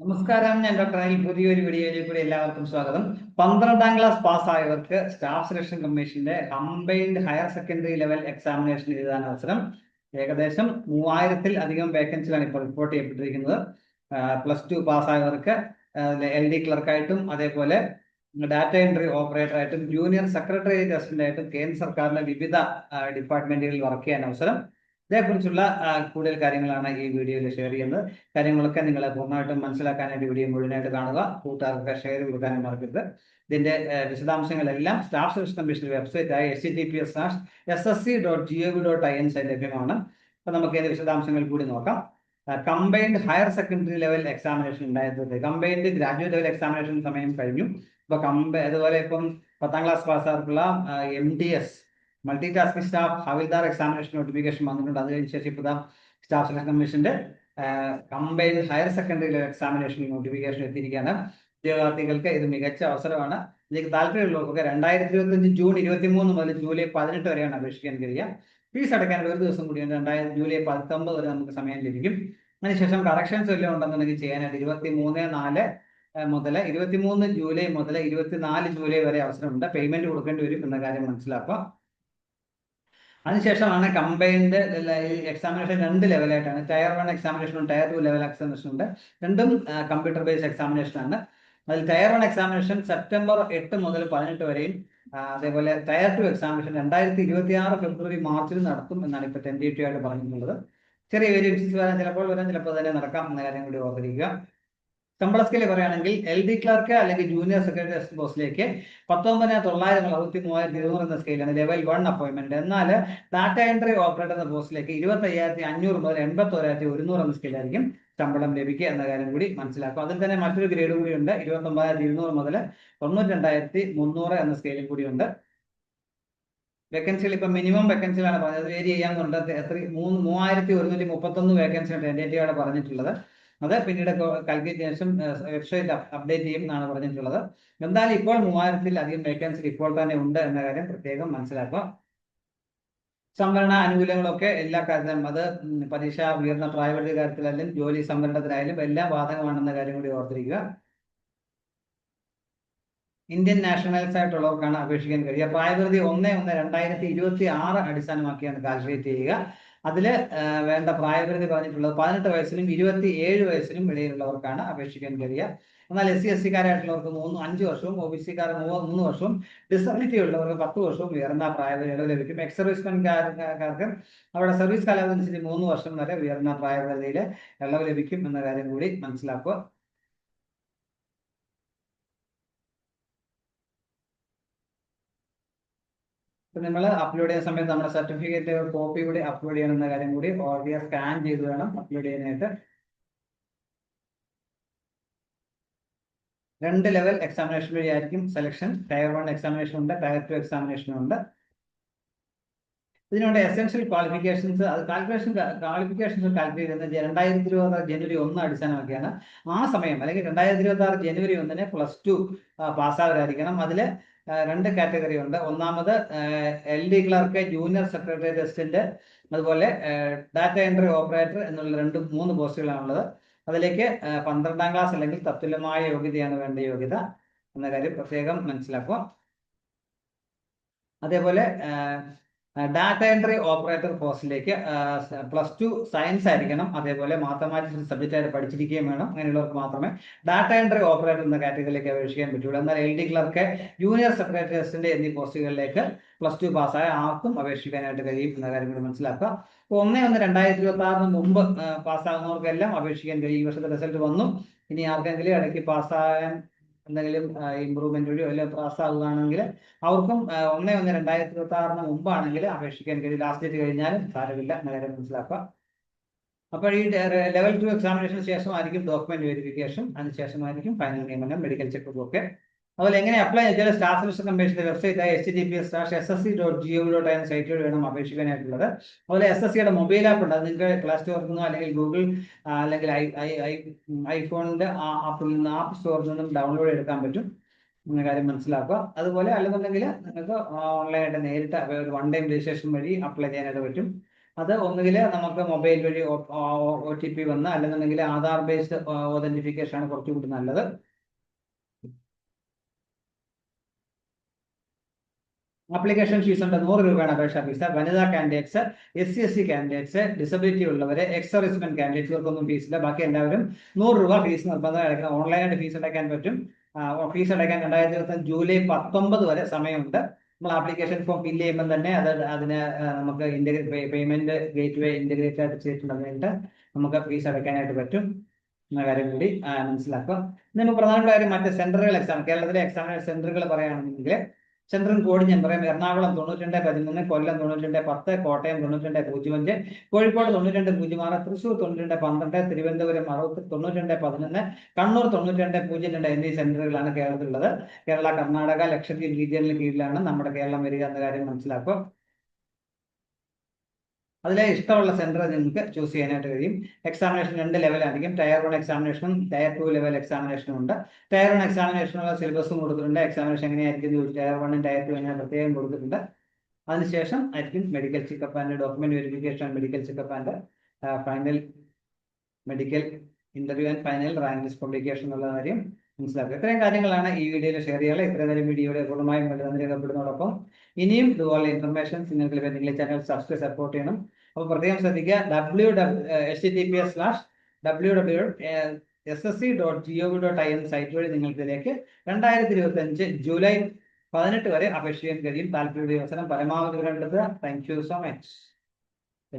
നമസ്കാരം ഞാൻ ഡോക്ടർ അനിൽ പുതിയൊരു വീഡിയോയിലേക്ക് കൂടി എല്ലാവർക്കും സ്വാഗതം. പന്ത്രണ്ടാം ക്ലാസ് പാസ്സായവർക്ക് സ്റ്റാഫ് സെലക്ഷൻ കമ്മീഷന്റെ combined higher secondary level examination എഴുതാൻ അവസരം. ഏകദേശം മൂവായിരത്തിൽ അധികം വേക്കൻസികളാണ് ഇപ്പോൾ റിപ്പോർട്ട് ചെയ്യപ്പെട്ടിരിക്കുന്നത്. പ്ലസ് ടു പാസ്സായവർക്ക് എൽ ഡി ക്ലർക്കായിട്ടും അതേപോലെ ഡാറ്റ എൻട്രി ഓപ്പറേറ്റർ ആയിട്ടും ജൂനിയർ സെക്രട്ടറി അസിസ്റ്റന്റ് ആയിട്ടും കേന്ദ്ര സർക്കാരിന്റെ വിവിധ ഡിപ്പാർട്ട്മെന്റുകളിൽ വർക്ക് ചെയ്യാൻ അവസരം ഇതേക്കുറിച്ചുള്ള കൂടുതൽ കാര്യങ്ങളാണ് ഈ വീഡിയോയിൽ ഷെയർ ചെയ്യുന്നത്. കാര്യങ്ങളൊക്കെ നിങ്ങൾ പൂർണമായിട്ടും മനസ്സിലാക്കാനായിട്ട് വീഡിയോ മുഴുവനായിട്ട് കാണുക. കൂട്ടുകാർക്ക് ഷെയർ കൊടുക്കാനും മറക്കരുത്. ഇതിന്റെ വിശദാംശങ്ങളെല്ലാം സ്റ്റാഫ് സെലക്ഷൻ കമ്മീഷൻ വെബ്സൈറ്റ് ആയ S C T P S S S C dot G O V dot I N സൈ ലഭ്യമാണ്. അപ്പൊ നമുക്ക് ഇതിന്റെ വിശദാംശങ്ങൾ കൂടി നോക്കാം. Combined higher secondary level examination ഉണ്ടായിരുന്നത്. കമ്പൈൻഡ് ഗ്രാജുവേറ്റ് ലെവൽ എക്സാമിനേഷൻ സമയം കഴിഞ്ഞു. അപ്പൊ കമ്പ അതുപോലെ ഇപ്പം പത്താം class പാസ്സാർക്കുള്ള M D S multi tasking staff havildar examination notification വന്നിട്ടുണ്ട്. അത് കഴിഞ്ഞ ശേഷം ഇപ്പോൾ സ്റ്റാഫ് സെലക്ഷൻ കമ്മീഷന്റെ combined higher secondary examination notification എത്തിയിരിക്കുകയാണ്. ഉദ്യോഗാർത്ഥികൾക്ക് ഇത് മികച്ച അവസരമാണ്. ഇതിലേക്ക് താല്പര്യമുള്ളവർക്കൊക്കെ രണ്ടായിരത്തി ഇരുപത്തി ജൂൺ ഇരുപത്തി മൂന്ന് മുതൽ ജൂലൈ പതിനെട്ട് വരെയാണ് അപേക്ഷിക്കാൻ കഴിയുക. ഫീസ് അടയ്ക്കാൻ ഒരു ദിവസം കൂടിയുണ്ട് രണ്ടായിരത്തി ജൂലൈ പത്തൊമ്പത് വരെ നമുക്ക് സമയം ലഭിക്കും. അതിനുശേഷം കറക്ഷൻസ് വല്ലതും ഉണ്ടെന്നുണ്ടെങ്കിൽ ചെയ്യാനായിട്ട് ഇരുപത്തി മൂന്ന് നാല് മുതൽ ഇരുപത്തി മൂന്ന് ജൂലൈ മുതൽ ഇരുപത്തിനാല് ജൂലൈ വരെ അവസരമുണ്ട്. പേയ്മെന്റ് കൊടുക്കേണ്ടി വരും എന്ന കാര്യം മനസ്സിലാക്കുക. അതിനുശേഷമാണ് കമ്പൈൻഡ് എക്സാമിനേഷൻ രണ്ട് ലെവലായിട്ടാണ് ടയർ വൺ എക്സാമിനേഷനും ടയർ ടു ലെവൽ എക്സാമിനേഷൻ ഉണ്ട്. രണ്ടും കമ്പ്യൂട്ടർ ബേസ്ഡ് എക്സാമിനേഷൻ ആണ്. അതിൽ ടയർ വൺ എക്സാമിനേഷൻ സെപ്റ്റംബർ എട്ട് മുതൽ പതിനെട്ട് വരെയും അതേപോലെ ടയർ ടു എക്സാമിനേഷൻ രണ്ടായിരത്തി ഇരുപത്തി ആറ് ഫെബ്രുവരി മാർച്ചിൽ നടത്തും എന്നാണ് ഇപ്പോൾ ടെന്റേറ്റീവ് ആയിട്ട് പറഞ്ഞിട്ടുള്ളത്. ചെറിയ വേരിയൻസ് വരാൻ ചിലപ്പോൾ വരാൻ ചിലപ്പോൾ തന്നെ നടക്കാം എന്ന കാര്യം കൂടി ഓർത്തിരിക്കുക. ശമ്പള സ്കെയിൽ പറയുകയാണെങ്കിൽ എൽ ഡി ക്ലർക്ക് അല്ലെങ്കിൽ ജൂനിയർ സെക്രട്ടറി അസിസ്റ്റന്റ് പോസ്റ്റിലേക്ക് പത്തൊമ്പതിനായിരത്തി തൊള്ളായിരം അറുപത്തി മൂവായിരത്തി ഇരുന്നൂറ് എന്ന സ്കെയിലാണ് ലെവൽ വൺ അപ്പോയിന്റ്മെന്റ് എന്നാൽ ഡാറ്റ എൻട്രി ഓപ്പറേറ്റർ എന്ന പോസ്റ്റിലേക്ക് ഇരുപത്തി അയ്യായിരത്തി അഞ്ഞൂറ് മുതൽ എൺപത്തി ഒരായിരത്തി ഒരുന്നൂറ് എന്ന സ്കെയിലായിരിക്കും ശമ്പളം ലഭിക്കുക എന്ന കാര്യം കൂടി മനസ്സിലാക്കും അതിൽ തന്നെ മറ്റൊരു ഗ്രേഡ് കൂടി ഉണ്ട് ഇരുപത്തി ഒമ്പതായിരത്തി ഇരുന്നൂറ് മുതൽ തൊണ്ണൂറ്റി രണ്ടായിരത്തി മുന്നൂറ് എന്ന സ്കെയിലും കൂടി ഉണ്ട് വേക്കൻസികൾ ഇപ്പൊ മിനിമം വേക്കൻസികളാണ് പറഞ്ഞത് വേരി ചെയ്യാൻ എത്ര? മൂന്ന് മൂവായിരത്തി ഒരുന്നൂറ്റി മുപ്പത്തൊന്ന് വേക്കൻസിയാണ് ടെന്റേറ്റീവാണ് പറഞ്ഞിട്ടുള്ളത്. അത് പിന്നീട് കാൽക്കുലേറ്റ് ശേഷം വെബ്സൈറ്റ് അപ്ഡേറ്റ് ചെയ്യും എന്നാണ് പറഞ്ഞിട്ടുള്ളത്. എന്തായാലും ഇപ്പോൾ മൂവായിരത്തിൽ അധികം വേക്കൻസി ഇപ്പോൾ തന്നെ ഉണ്ട് എന്ന കാര്യം പ്രത്യേകം മനസ്സിലാക്കുക. സംവരണ ആനുകൂല്യങ്ങളൊക്കെ എല്ലാ കാര്യത്തിലും അത് പരീക്ഷ ഉയർന്ന പ്രായപരിധി കാര്യത്തിലായാലും ജോലി സംവരണത്തിലായാലും എല്ലാം ബാധകമാണെന്ന കാര്യം കൂടി ഓർത്തിരിക്കുക. ഇന്ത്യൻ നാഷണൽസ് ആയിട്ടുള്ളവർക്കാണ് അപേക്ഷിക്കാൻ കഴിയുക. പ്രായപരിധി ഒന്ന് ഒന്ന് രണ്ടായിരത്തി ഇരുപത്തി ആറ് അടിസ്ഥാനമാക്കിയാണ് കാൽക്കുലേറ്റ് ചെയ്യുക. അതിൽ വേണ്ട പ്രായപരിധി പറഞ്ഞിട്ടുള്ളത് പതിനെട്ട് വയസ്സിലും ഇരുപത്തി ഏഴ് വയസ്സിലും ഇടയിലുള്ളവർക്കാണ് അപേക്ഷിക്കാൻ കഴിയുക. എന്നാൽ എസ് സി എസ് സിക്കാരായിട്ടുള്ളവർക്ക് മൂന്ന് അഞ്ച് വർഷവും ഒ ബി സിക്കാർ മൂന്ന് വർഷവും ഡിസബിലിറ്റി ഉള്ളവർക്ക് പത്ത് വർഷവും ഉയർന്ന പ്രായപരിധി ലഭിക്കും. എക്സ് സർവീസ്മാൻകാർക്ക് അവരുടെ സർവീസ് കാലാവധി അനുസരിച്ച് മൂന്ന് വർഷം വരെ ഉയർന്ന പ്രായപരിധിയിൽ ഇളവ് ലഭിക്കും എന്ന കാര്യം കൂടി മനസ്സിലാക്കുക. നമ്മൾ അപ്ലോഡ് ചെയ്യുന്ന സമയത്ത് നമ്മുടെ സർട്ടിഫിക്കറ്റ് കോപ്പി കൂടി അപ്ലോഡ് ചെയ്യണം എന്ന കാര്യം കൂടി ഓൾറെഡി സ്കാൻ ചെയ്ത് വേണം അപ്ലോഡ് ചെയ്യാനായിട്ട്. രണ്ട് ലെവൽ എക്സാമിനേഷൻ വഴിയായിരിക്കും സെലക്ഷൻ ടയർ വൺ എക്സാമിനേഷൻ ഉണ്ട് ടയർ ടു എക്സാമിനേഷൻ ഉണ്ട്. ഇതിനുണ്ട് എസെൻഷ്യൽ ക്വാളിഫിക്കേഷൻസ് അത് കാൽക്കുലേഷൻ ക്വാളിഫിക്കേഷൻസ് കാൽക്കുലേറ്റ് ചെയ്യുന്നത് രണ്ടായിരത്തി ഇരുപത്തി ആറ് ജനുവരി ഒന്ന് അടിസ്ഥാനമാക്കിയാണ് ആ സമയം. അല്ലെങ്കിൽ രണ്ടായിരത്തി ഇരുപത്തി ആറ് ജനുവരി ഒന്നിന് പ്ലസ് ടു പാസ്സാവരായിരിക്കണം അതിൽ രണ്ട് കാറ്റഗറി ഉണ്ട്. ഒന്നാമത് L D clerk junior secretary assistant അതുപോലെ ഡാറ്റ എൻട്രി ഓപ്പറേറ്റർ എന്നുള്ള രണ്ട് മൂന്ന് പോസ്റ്റുകളാണുള്ളത് അതിലേക്ക് പന്ത്രണ്ടാം ക്ലാസ് അല്ലെങ്കിൽ തത്തുല്യമായ യോഗ്യതയാണ് വേണ്ട യോഗ്യത എന്ന കാര്യം പ്രത്യേകം മനസ്സിലാക്കുക. അതേപോലെ ഡാറ്റ എൻട്രി ഓപ്പറേറ്റർ പോസ്റ്റിലേക്ക് പ്ലസ് ടു സയൻസ് ആയിരിക്കണം. അതേപോലെ മാത്തമാറ്റിക്സ് സബ്ജക്റ്റ് ആയിട്ട് പഠിച്ചിരിക്കുകയും വേണം. അങ്ങനെയുള്ളവർക്ക് മാത്രമേ ഡാറ്റ എൻട്രി ഓപ്പറേറ്റർ എന്ന കാറ്റഗറിയിലേക്ക് അപേക്ഷിക്കാൻ പറ്റുള്ളൂ. എന്നാൽ L D clerk junior secretary assistant എന്നീ പോസ്റ്റുകളിലേക്ക് പ്ലസ് ടു പാസ്സായ ആർക്കും അപേക്ഷിക്കാനായിട്ട് കഴിയും എന്ന കാര്യം കൂടി മനസ്സിലാക്കുക. അപ്പോൾ ഒന്ന് ഒന്ന് രണ്ടായിരത്തി ഇരുപത്തി ആറിന് മുമ്പ് പാസ്സാകുന്നവർക്കെല്ലാം അപേക്ഷിക്കാൻ കഴിയും. ഈ വർഷത്തെ റിസൾട്ട് വന്നു. ഇനി ആർക്കെങ്കിലും ഇടയ്ക്ക് പാസ്സാകാൻ എന്തെങ്കിലും ഇമ്പ്രൂവ്മെന്റ് വഴിയോ അല്ലെങ്കിൽ പാസ്സാകുകയാണെങ്കിൽ അവർക്കും ഒന്ന് ഒന്ന് രണ്ടായിരത്തി ഇരുപത്തി ആറിന് മുമ്പാണെങ്കിൽ അപേക്ഷിക്കാൻ കഴിയും. ലാസ്റ്റ് ഡേറ്റ് കഴിഞ്ഞാലും സാരമില്ല. നേരെ മനസ്സിലാക്കുക. അപ്പോൾ ഈ ലെവൽ ടു എക്സാമിനേഷന് ശേഷമായിരിക്കും ഡോക്യുമെന്റ് വെരിഫിക്കേഷൻ അതിനുശേഷമായിരിക്കും ഫൈനൽ നിയമനം മെഡിക്കൽ ചെക്കപ്പ് ഒക്കെ. അതുപോലെ എങ്ങനെ അപ്ലൈ ചെയ്താൽ സ്റ്റാഫ് സെലക്ഷൻ കമ്മീഷന്റെ വെബ്സൈറ്റ് ആയ H T P S slash S S C dot G O dot എന്ന സൈറ്റിൽ വേണം അപേക്ഷിക്കാനായിട്ടുള്ളത്. അതുപോലെ എസ് എസ് സിയുടെ മൊബൈൽ ആപ്പ് ഉണ്ട്. അത് നിങ്ങൾക്ക് പ്ലേ സ്റ്റോറിൽ നിന്നോ അല്ലെങ്കിൽ ഗൂഗിൾ അല്ലെങ്കിൽ ഐ ഐ ഐ ഐഫോണിന്റെ ആപ്പിൽ നിന്ന് ആപ്പ് സ്റ്റോറിൽ നിന്നും ഡൗൺലോഡ് എടുക്കാൻ പറ്റും. എന്ന കാര്യം മനസ്സിലാക്കുക. അതുപോലെ അല്ലെന്നുണ്ടെങ്കിൽ നിങ്ങൾക്ക് ഓൺലൈനായിട്ട് നേരിട്ട് വൺ ടൈം രജിസ്ട്രേഷൻ വഴി അപ്ലൈ ചെയ്യാനായിട്ട് പറ്റും. അത് ഒന്നുകിൽ നമുക്ക് മൊബൈൽ വഴി ഒ ടി പി വന്ന് അല്ലെന്നുണ്ടെങ്കിൽ ആധാർ ബേസ്ഡ് ഒതന്റിഫിക്കേഷൻ ആണ് കുറച്ചുകൂടി നല്ലത്. ആപ്ലിക്കേഷൻ ഫീസ് ഉണ്ട്. നൂറ് രൂപയാണ് അപേക്ഷാ ഫീസ് വനിതാ candidates S C S C candidates disability ഉള്ളവരെ എക്സ് സർവീസ്മെൻ ഫീസ് ഇല്ല. ബാക്കി എല്ലാവരും നൂറ് രൂപ ഫീസ് നിർബന്ധം അടയ്ക്കണം. ഓൺലൈനായിട്ട് ഫീസ് അടയ്ക്കാൻ പറ്റും. ഫീസ് അടയ്ക്കാൻ രണ്ടായിരത്തി ഇരുപത്തി ജൂലൈ പത്തൊമ്പത് വരെ സമയമുണ്ട്. നമ്മൾ ആപ്ലിക്കേഷൻ ഫോം ഫില്ല് ചെയ്യുമ്പോൾ തന്നെ അത് അതിന് നമുക്ക് ഇന്റഗ്രേ പേയ്മെന്റ് ഗേറ്റ് വേ ഇന്റഗ്രേറ്റ് ആയിട്ട് അതുകൊണ്ട് നമുക്ക് ഫീസ് അടയ്ക്കാനായിട്ട് പറ്റും. എന്ന കാര്യം കൂടി മനസ്സിലാക്കുക. നമുക്ക് പ്രധാനപ്പെട്ട കാര്യം മറ്റ് സെന്ററുകൾ എക്സാം കേരളത്തിലെ എക്സാമിനേഷൻ സെന്ററുകൾ പറയുകയാണെങ്കിൽ കോഡ് ഞാൻ പറയാം. എറണാകുളം തൊണ്ണൂറ്റി രണ്ട് പതിമൂന്ന് കൊല്ലം തൊണ്ണൂറ്റി രണ്ട് പത്ത് കോട്ടയം തൊണ്ണൂറ്റി രണ്ട് പൂജ്യം അഞ്ച് കോഴിക്കോട് തൊണ്ണൂറ്റി രണ്ട് പൂജ്യം ആറ് തൃശ്ശൂർ തൊണ്ണൂറ്റി രണ്ട് പന്ത്രണ്ട് തിരുവനന്തപുരം അറുപത്തി തൊണ്ണൂറ്റി രണ്ട് പതിനൊന്ന് കണ്ണൂർ തൊണ്ണൂറ്റി രണ്ട് പൂജ്യം രണ്ട് എന്നീ സെന്ററുകളാണ് കേരളത്തിലുള്ളത്. കേരള കർണാടക ലക്ഷദ്വീപ് റീജിയനിൽ കീഴിലാണ് നമ്മുടെ കേരളം വരിക എന്ന കാര്യം മനസ്സിലാക്കുക. അതിലെ ഇഷ്ടമുള്ള സെന്റർ നിങ്ങൾക്ക് ചൂസ് ചെയ്യാനായിട്ട് കഴിയും. എക്സാമിനേഷൻ രണ്ട് ലെവലായിരിക്കും ടയർ വൺ എക്സാമിനേഷനും ടയർ ടു ലെവൽ എക്സാമിനേഷനും ഉണ്ട്. ടയർ വൺ എക്സാമിനേഷനുള്ള സിലബസും കൊടുത്തിട്ടുണ്ട്. എക്സാമിനേഷൻ എങ്ങനെയായിരിക്കും ചോദിച്ചു ടയർ വണ്ണും ടയർ ടു എങ്ങനെ പ്രത്യേകം കൊടുത്തിട്ടുണ്ട്. അതിനുശേഷം ആയിരിക്കും medical checkup and document verification medical checkup and final medical interview and final rank list publication എന്നുള്ള കാര്യം മനസ്സിലാക്കുക. ഇത്രയും കാര്യങ്ങളാണ് ഈ വീഡിയോയിൽ ഷെയർ ചെയ്യാനുള്ള ഇത്രയും നേരം വീഡിയോയുടെ പൂർണമായും രേഖപ്പെടുന്നതോടൊപ്പം ഇനിയും ഇതുപോലെ ഇൻഫർമേഷൻ നിങ്ങൾക്ക് ചാനൽ സബ്സ്ക്രൈബ് സപ്പോർട്ട് ചെയ്യണം. അപ്പോൾ പ്രത്യേകം ശ്രദ്ധിക്കുക. W H T P S slash W W S S C dot G O V dot I N site വഴി നിങ്ങൾക്ക് ഇതിലേക്ക് രണ്ടായിരത്തി ഇരുപത്തി അഞ്ച് ജൂലൈ പതിനെട്ട് വരെ അപേക്ഷിക്കാൻ കഴിയും. താല്പര്യ ദിവസം പരമാവധി കണ്ടെത്തുക താങ്ക് യു സോ മച്ച്